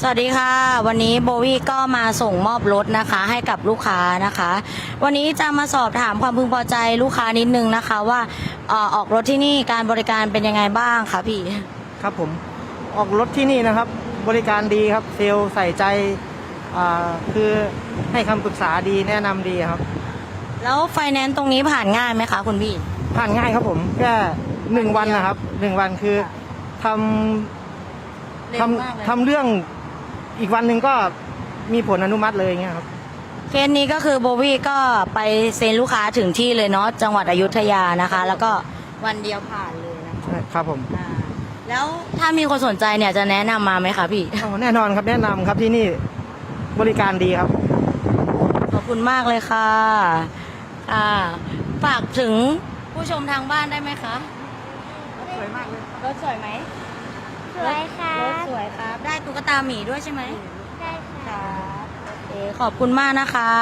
สวัสดีค่ะ วันนี้โบวี่ก็มาส่งมอบรถนะคะ ให้กับลูกค้านะคะ วันนี้จะมาสอบถามความพึงพอใจลูกค้านิดนึงนะคะว่าเอ่อออกรถที่นี่การบริการเป็นยังไงบ้างคะพี่ ครับผมออกรถที่นี่นะครับ บริการดีครับเซลล์ใส่ใจอ่าคือให้คำปรึกษาดีแนะนำดีครับ แล้วไฟแนนซ์ตรงนี้ผ่านง่ายไหมคะคุณพี่ ผ่านง่ายครับผมแค่หนึ่งวัวันนเดียวนะครับหนึ่งวันคือค่ะทเร็ำวมากเลย ทำทำเรื่อง อีกวันหนึ่งก็มีผลอนุมัติเลยอย่างเงี้ยครับเคสนี้ก็คือโบวี่ก็ไปเซ็นลูกค้าถึงที่เลยเนาะจังหวัดอยุธยานะคะ แล้วก็วันเดียวผ่านเลยนะคะครับผมอ่าแล้วถ้ามีคนสนใจเนี่ยจะแนะนำมาไหมคะพี่ อ๋อแน่นอนครับแนะนำครับที่นี่บริการดีครับ ขอบคุณมากเลยค่ะอ่าฝากถึงผู้ชมทางบ้านได้ไหมคะ สวยมากเลยรถสวยไหม สวยค่ะ รถสวยครับ ได้ ตุ๊กตาหมีด้วยใช่ไหมได้ค่ะ ครับโอเคขอบคุณมากนะคะ